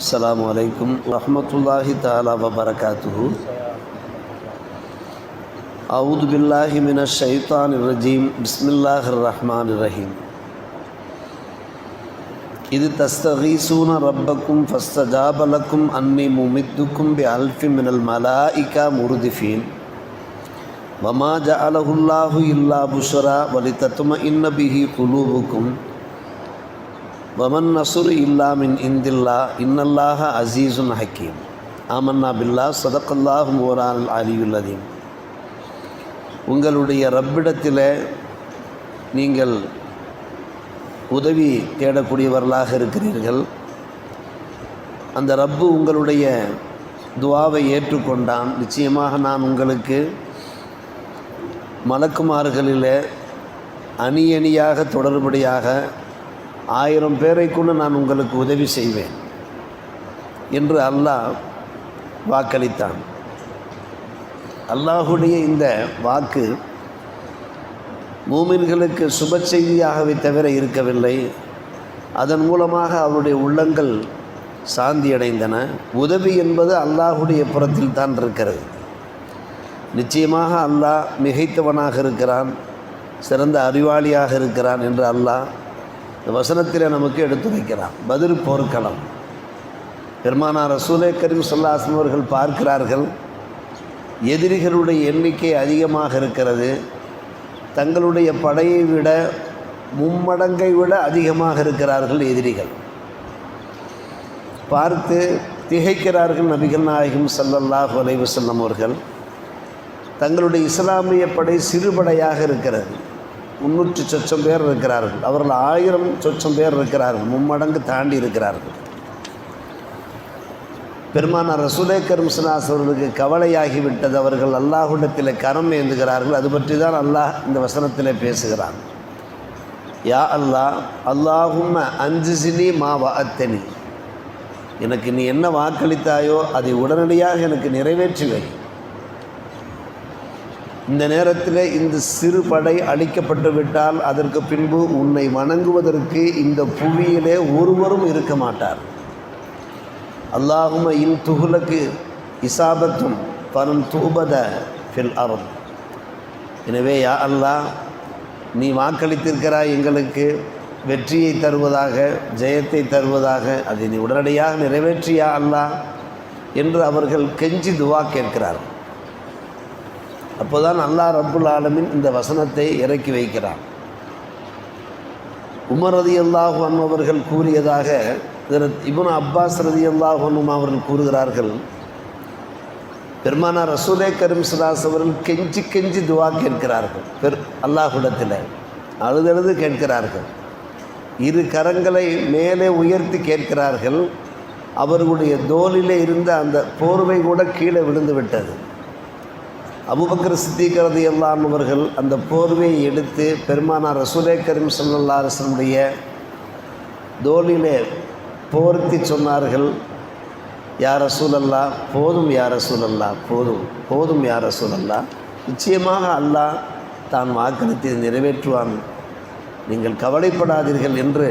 السلام عليكم ورحمة الله تعالى وبركاته. أعوذ بالله من الشيطان الرجيم. بسم الله الرحمن الرحيم. إذ تستغيثون ربكم فاستجاب لكم أني ممدكم بألف من الملائكة مردفين. وما جعله الله إلا بشرى ولتطمئن به قلوبكم. வமன் நசுரு இல்லா மின் இந்தில்லா இன்னல்லாஹ அசீசுன் ஹக்கீம் ஆமன்னா பில்லா சதக்கல்லாஹு ஓரான் அலியுல்லதீம் உங்களுடைய ரப்பிடத்தில் நீங்கள் உதவி தேடக்கூடியவர்களாக இருக்கிறீர்கள். அந்த ரப்பு உங்களுடைய துவாவை ஏற்றுக்கொண்டான். நிச்சயமாக நான் உங்களுக்கு மலக்குமார்களில் அணி அணியாக தொடர்படியாக ஆயிரம் பேரை கொண்டு நான் உங்களுக்கு உதவி செய்வேன் என்று அல்லாஹ் வாக்களித்தான். அல்லாஹுடைய இந்த வாக்கு மூமின்களுக்கு சுப செய்தியாகவே தவிர இருக்கவில்லை. அதன் மூலமாக அவருடைய உள்ளங்கள் சாந்தி அடைந்தன உதவி என்பது அல்லாஹுடைய புறத்தில் தான் இருக்கிறது. நிச்சயமாக அல்லாஹ் மிகைத்தவனாக இருக்கிறான் சிறந்த அறிவாளியாக இருக்கிறான் என்று அல்லாஹ் இந்த வசனத்தில் நமக்கு எடுத்து வைக்கிறான். பதில் போர்க்களம். பெருமானார் ரசூலே கரீம் சொல்லாசன் அவர்கள் பார்க்கிறார்கள் எதிரிகளுடைய எண்ணிக்கை அதிகமாக இருக்கிறது தங்களுடைய படையை விட மும்மடங்கை விட அதிகமாக இருக்கிறார்கள் எதிரிகள். பார்த்து திகைக்கிறார்கள் நபிகள் நாயகம் சல்லல்லாஹ் அலைவசல்லம் அவர்கள். தங்களுடைய இஸ்லாமிய படை சிறுபடையாக இருக்கிறது. முன்னூற்றி சொச்சம் பேர் இருக்கிறார்கள். அவர்கள் ஆயிரம் சொச்சம் பேர் இருக்கிறார்கள். மும்மடங்கு தாண்டி இருக்கிறார்கள். பெருமானார் ரசுலே கரும்சனாஸ் அவர்களுக்கு கவலையாகிவிட்டது. அவர்கள் அல்லாஹுடத்தில் கரம் ஏந்துகிறார்கள். அது பற்றி தான் அல்லாஹ் இந்த வசனத்தில் பேசுகிறான். யா அல்லாஹ் அல்லாஹும் அஞ்சு சினி மா அத்தனி எனக்கு நீ என்ன வாக்களித்தாயோ அதை உடனடியாக எனக்கு நிறைவேற்றி வை. இந்த நேரத்தில் இந்த சிறு படை அழிக்கப்பட்டு விட்டால் அதற்கு பின்பு உன்னை வணங்குவதற்கு இந்த புவியிலே ஒருவரும் இருக்க மாட்டார். அல்லாஹும இன் துகுலக்கு இசாபத்தும் பரன் தூபத ஃபில் அறம் எனவே யா அல்லாஹ் நீ வாக்களித்திருக்கிறாய் எங்களுக்கு வெற்றியை தருவதாக ஜெயத்தை தருவதாக அதை நீ உடனடியாக நிறைவேற்றியா அல்லாஹ் என்று அவர்கள் கெஞ்சி துவா கேட்கிறார்கள். அப்போதான் அல்லாஹ் ரப்புல் ஆலமின் இந்த வசனத்தை இறக்கி வைக்கிறான். உமர் ரதி அல்லாஹன் அவர்கள் கூறியதாக இபுன் அப்பாஸ் ரதி அல்லாஹு அவர்கள் கூறுகிறார்கள் பெருமானார் ரசூலே கரும் சுலாஸ் அவர்கள் கெஞ்சி கெஞ்சி துவா கேட்கிறார்கள். பெரு அல்லாஹுடத்தில் அழுதழுது கேட்கிறார்கள். இரு கரங்களை மேலே உயர்த்தி கேட்கிறார்கள். அவர்களுடைய தோலிலே இருந்த அந்த போர்வை கூட கீழே விழுந்து விட்டது. அபுபக்கர் சித்திகரது எல்லாம் அவர்கள் அந்த போர்வையை எடுத்து பெருமானார் ரசூலே கரீம் சல்லா அரசனுடைய தோளிலே போர்த்தி சொன்னார்கள் யார் ரசூலல்லா போதும் யார் ரசூலல்லா போதும் போதும் யார் ரசூலல்லா நிச்சயமாக அல்லாஹ் தான் வாக்களித்து நிறைவேற்றுவான். நீங்கள் கவலைப்படாதீர்கள் என்று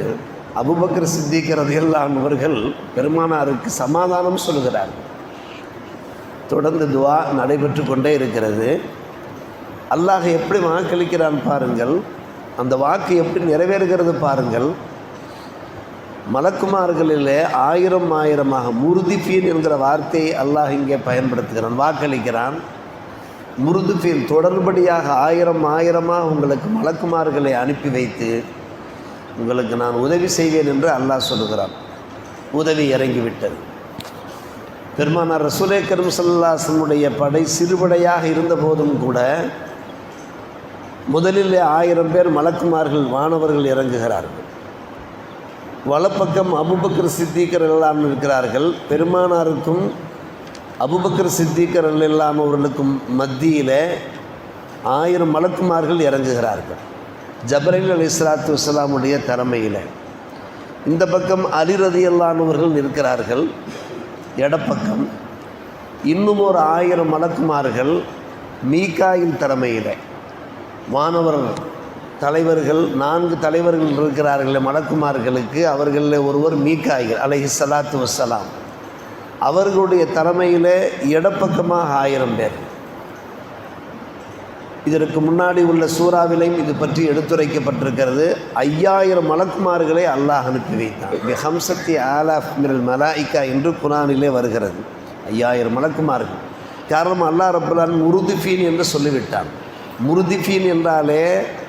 அபுபக்கர் சித்திக்கிறது எல்லாம் அவர்கள் பெருமானாருக்கு சமாதானம் சொல்கிறார்கள் தொடர்ந்து துவா நடைபெற்று கொண்டே இருக்கிறது. அல்லாஹ் எப்படி வாக்களிக்கிறான் பாருங்கள். அந்த வாக்கு எப்படி நிறைவேறுகிறது பாருங்கள். மலக்குமார்களிலே ஆயிரம் ஆயிரமாக முருதிஃபீன் என்கிற வார்த்தையை அல்லாஹ் இங்கே பயன்படுத்துகிறான் வாக்களிக்கிறான். முருதுஃபீன் தொடர்படியாக ஆயிரம் ஆயிரமாக உங்களுக்கு மலக்குமார்களை அனுப்பி வைத்து உங்களுக்கு நான் உதவி செய்வேன் என்று அல்லாஹ் சொல்லுகிறான் உதவி இறங்கிவிட்டது. பெருமானார் ரசூலே கரும் சல்லாசனுடைய படை சிறுபடையாக இருந்த போதும் கூட முதலில் ஆயிரம் பேர் மலக்குமார்கள் வானவர்கள் இறங்குகிறார்கள். வலப்பக்கம் அபுபக்கர் சித்திகர் எல்லாம் இருக்கிறார்கள். பெருமானாருக்கும் அபுபக்கர் சித்திகர் எல்லாம் அவர்களுக்கும் மத்தியில் ஆயிரம் மலக்குமார்கள் இறங்குகிறார்கள். ஜபரீல் அலி இஸ்லாத்து வலாமுடைய தலைமையில். இந்த பக்கம் அலிரதியல்லானவர்கள் அல்லானவர்கள் இடப்பக்கம். இன்னும் ஒரு ஆயிரம் மலக்குமார்கள் மீகாயின் தலைமையில். வானவர் தலைவர்கள் நான்கு தலைவர்கள் இருக்கிறார்கள் மலக்குமார்களுக்கு அவர்களில் ஒருவர் மீக்காய்கள் அலஹி சலாத்து வசலாம் அவர்களுடைய தலைமையில் இடப்பக்கமாக ஆயிரம் பேர். இதற்கு முன்னாடி உள்ள சூறாவிலையும் இது பற்றி எடுத்துரைக்கப்பட்டிருக்கிறது. ஐயாயிரம் மலக்குமார்களை அல்லாஹ் அனுப்பி வைத்தான். ஹம்சத்தி ஆலாஃப் மிரல் மலாய்க்கா என்று குரானிலே வருகிறது. ஐயாயிரம் மலக்குமார்கள். காரணம் அல்லாஹ் ரப்புல்லான் முருதிஃபீன் என்று சொல்லிவிட்டான். முருதிஃபீன் என்றாலே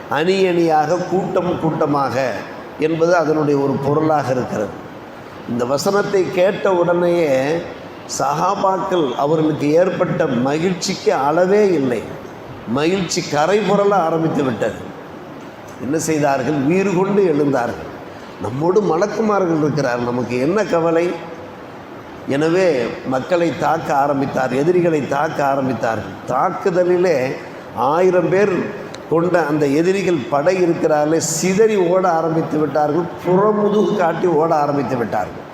அணி அணியாக கூட்டம் கூட்டமாக என்பது அதனுடைய ஒரு பொருளாக இருக்கிறது. இந்த வசனத்தை கேட்ட உடனேயே சஹாபாக்கள் அவர்களுக்கு ஏற்பட்ட மகிழ்ச்சிக்கு அளவே இல்லை. மகிழ்ச்சி கரை புரள ஆரம்பித்து விட்டது. என்ன செய்தார்கள்? வீறு கொண்டு எழுந்தார்கள். நம்மோடு மலக்குமார்கள் இருக்கிறார் நமக்கு என்ன கவலை? எனவே மக்களை தாக்க ஆரம்பித்தார் எதிரிகளை தாக்க ஆரம்பித்தார்கள். தாக்குதலிலே ஆயிரம் பேர் கொண்ட அந்த எதிரிகள் படை இருக்கிறார்களே சிதறி ஓட ஆரம்பித்து விட்டார்கள் புறமுதுகு காட்டி ஓட ஆரம்பித்து விட்டார்கள்.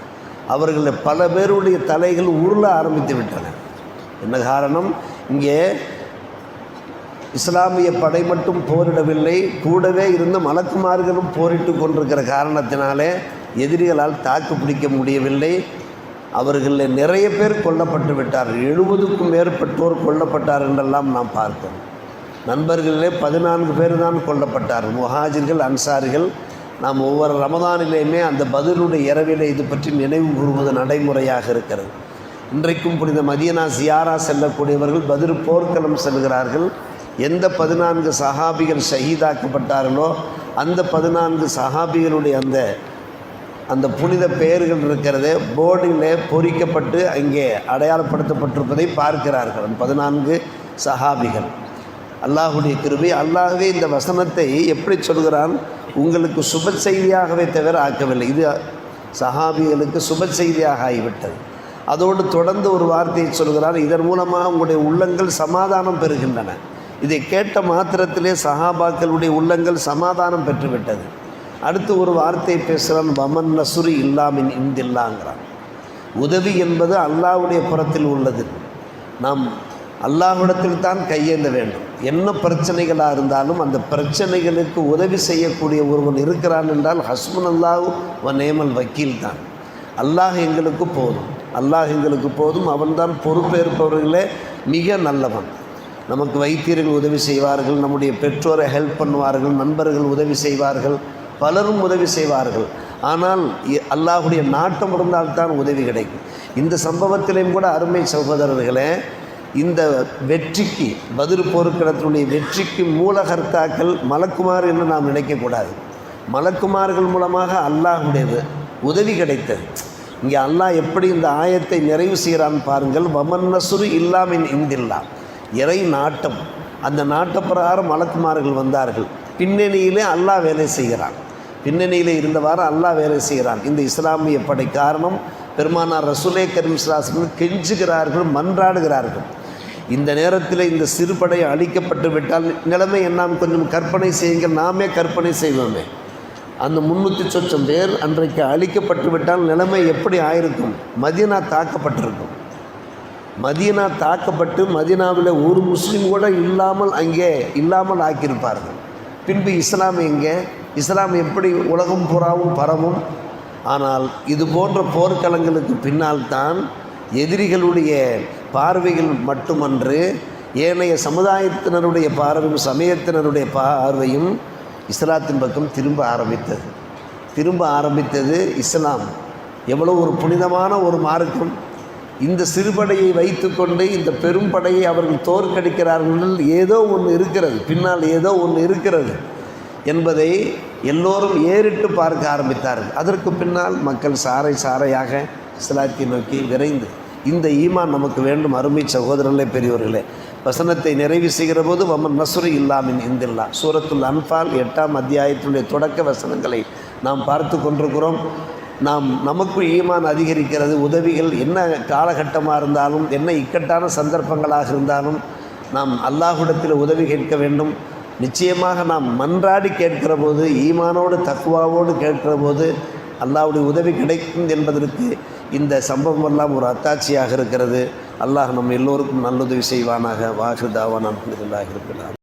அவர்களில் பல பேருடைய தலைகள் உருள ஆரம்பித்து விட்டன. என்ன காரணம்? இங்கே இஸ்லாமிய படை மட்டும் போரிடவில்லை. கூடவே இருந்த மலக்குமார்களும் போரிட்டு கொண்டிருக்கிற காரணத்தினாலே எதிரிகளால் தாக்கு பிடிக்க முடியவில்லை. அவர்களில் நிறைய பேர் கொல்லப்பட்டு விட்டார்கள். எழுபதுக்கும் மேற்பட்டோர் கொல்லப்பட்டார் என்றெல்லாம் நாம் பார்த்தோம். நண்பர்களிலே பதினான்கு பேர் தான் கொல்லப்பட்டார்கள். முஹாஜிர்கள் அன்சாரிகள். நாம் ஒவ்வொரு ரமதானிலேயுமே அந்த பதிலுடைய இரவிலே இது பற்றி நினைவு கூறுவது நடைமுறையாக இருக்கிறது. இன்றைக்கும் புனித மதியனா சியாரா செல்லக்கூடியவர்கள் பதில் போர்க்களம் செல்கிறார்கள். எந்த பதினான்கு சஹாபிகள் ஷஹீதாக்கப்பட்டார்களோ அந்த பதினான்கு சஹாபிகளுடைய அந்த அந்த புனித பெயர்கள் இருக்கிறது போர்டிலே பொறிக்கப்பட்டு அங்கே அடையாளப்படுத்தப்பட்டிருப்பதை பார்க்கிறார்கள். அந்த பதினான்கு சஹாபிகள். அல்லாஹுடைய கிருபை அல்லாஹ்வே இந்த வசனத்தை எப்படி சொல்கிறான்? உங்களுக்கு சுப செய்தியாகவே தவிர ஆக்கவில்லை. இது சஹாபிகளுக்கு சுப செய்தியாக ஆகிவிட்டது. அதோடு தொடர்ந்து ஒரு வார்த்தையை சொல்கிறார் இதன் மூலமாக உங்களுடைய உள்ளங்கள் சமாதானம் பெறுகின்றன. இதை கேட்ட மாத்திரத்திலே சஹாபாக்களுடைய உள்ளங்கள் சமாதானம் பெற்றுவிட்டது. அடுத்து ஒரு வார்த்தை பேசுகிறான் வமன் நசுரி இல்லாமின் இந்தில்லாங்கிறான். உதவி என்பது அல்லாஹ்வுடைய புறத்தில் உள்ளது. நாம் அல்லாஹ்விடத்தில் தான் கையேந்த வேண்டும். என்ன பிரச்சனைகளாக இருந்தாலும் அந்த பிரச்சனைகளுக்கு உதவி செய்யக்கூடிய ஒருவன் இருக்கிறான் என்றால் ஹஸ்மன் அல்லாஹ் வ நேமல் வக்கீல் தான். அல்லாஹ் எங்களுக்கு போதும். அல்லாஹ் எங்களுக்கு போதும். அவன்தான் பொறுப்பேற்பவர்களே மிக நல்லவன். நமக்கு வைத்தியர்கள் உதவி செய்வார்கள் நம்முடைய பெற்றோரை ஹெல்ப் பண்ணுவார்கள் நண்பர்கள் உதவி செய்வார்கள் பலரும் உதவி செய்வார்கள். ஆனால் அல்லாஹுடைய நாட்டம் இருந்தால்தான் உதவி கிடைக்கும். இந்த சம்பவத்திலையும் கூட அருமை சகோதரர்களே இந்த வெற்றிக்கு பதில் போருக்கிடத்தினுடைய வெற்றிக்கு மூலகர்த்தாக்கள் மலக்குமார் என்று நாம் நினைக்கக்கூடாது. மலக்குமார்கள் மூலமாக அல்லாஹுடையது உதவி கிடைத்தது. இங்கே அல்லாஹ் எப்படி இந்த ஆயத்தை நிறைவு செய்கிறான் பாருங்கள். வமன் நசுரு இல்லாமின் இந்தில்லா. இறை நாட்டம். அந்த நாட்டப்பிரகாரம் மலக்குமார்கள் வந்தார்கள். பின்னணியிலே அல்லாஹ் வேலை செய்கிறான். பின்னணியில் இருந்தவாறு அல்லாஹ் வேலை செய்கிறான். இந்த இஸ்லாமிய படை காரணம் பெருமானார் ரசூலே கரீம் ஸல்லல்லாஹு கெஞ்சுகிறார்கள் மன்றாடுகிறார்கள். இந்த நேரத்தில் இந்த சிறுபடை அழிக்கப்பட்டு விட்டால் நிலைமை என்னாம் கொஞ்சம் கற்பனை செய்யுங்கள். நாமே கற்பனை செய்வோமே. அந்த முன்னூற்றி சொச்சம் பேர் அன்றைக்கு அழிக்கப்பட்டு விட்டால் நிலைமை எப்படி ஆயிருக்கும்? மதினா தாக்கப்பட்டிருக்கும். மதீனா தாக்கப்பட்டு மதீனாவில் ஒரு முஸ்லீம் கூட இல்லாமல் அங்கே இல்லாமல் ஆக்கியிருப்பார்கள். பின்பு இஸ்லாம் எங்கே? இஸ்லாம் எப்படி உலகம் புறாவும் பரவும்? ஆனால் இது போன்ற போர்க்களங்களுக்கு பின்னால் தான் எதிரிகளுடைய பார்வைகள் மட்டுமன்று ஏனைய சமுதாயத்தினருடைய பார்வையும் சமயத்தினருடைய பார்வையும் இஸ்லாத்தின் பக்கம் திரும்ப ஆரம்பித்தது. திரும்ப ஆரம்பித்தது இஸ்லாம். எவ்வளோ ஒரு புனிதமான ஒரு மார்க்கம். இந்த சிறுபடையை வைத்துக்கொண்டு இந்த பெரும்படையை அவர்கள் தோற்கடிக்கிறார்கள். ஏதோ ஒன்று இருக்கிறது. பின்னால் ஏதோ ஒன்று இருக்கிறது என்பதை எல்லோரும் ஏறிட்டு பார்க்க ஆரம்பித்தார்கள். அதற்கு பின்னால் மக்கள் சாறை சாறையாக இஸ்லாத்தை நோக்கி விரைந்து இந்த ஈமான் நமக்கு வேண்டும் அருமை சகோதரர்களே பெரியோர்களே. வசனத்தை நிறைவு செய்கிற போது வமன் நசுரு இல்லாமின் இந்தில்லா. சூரத்துல் அன்பால் எட்டாம் அத்தியாயத்தினுடைய தொடக்க வசனங்களை நாம் பார்த்து கொண்டிருக்கிறோம். நாம் நமக்கு ஈமான் அதிகரிக்கிறது உதவிகள் என்ன காலகட்டமாக இருந்தாலும் என்ன இக்கட்டான சந்தர்ப்பங்களாக இருந்தாலும் நாம் அல்லாஹுடத்தில் உதவி கேட்க வேண்டும். நிச்சயமாக நாம் மன்றாடி கேட்கிற போது ஈமானோடு தக்குவாவோடு கேட்கிற போது அல்லாவுடைய உதவி கிடைக்கும் என்பதற்கு இந்த சம்பவம் எல்லாம் ஒரு அத்தாட்சியாக இருக்கிறது. அல்லாஹ் நம் எல்லோருக்கும் நல்லுதவி செய்வானாக. வாகு தாவான் இருக்கலாம்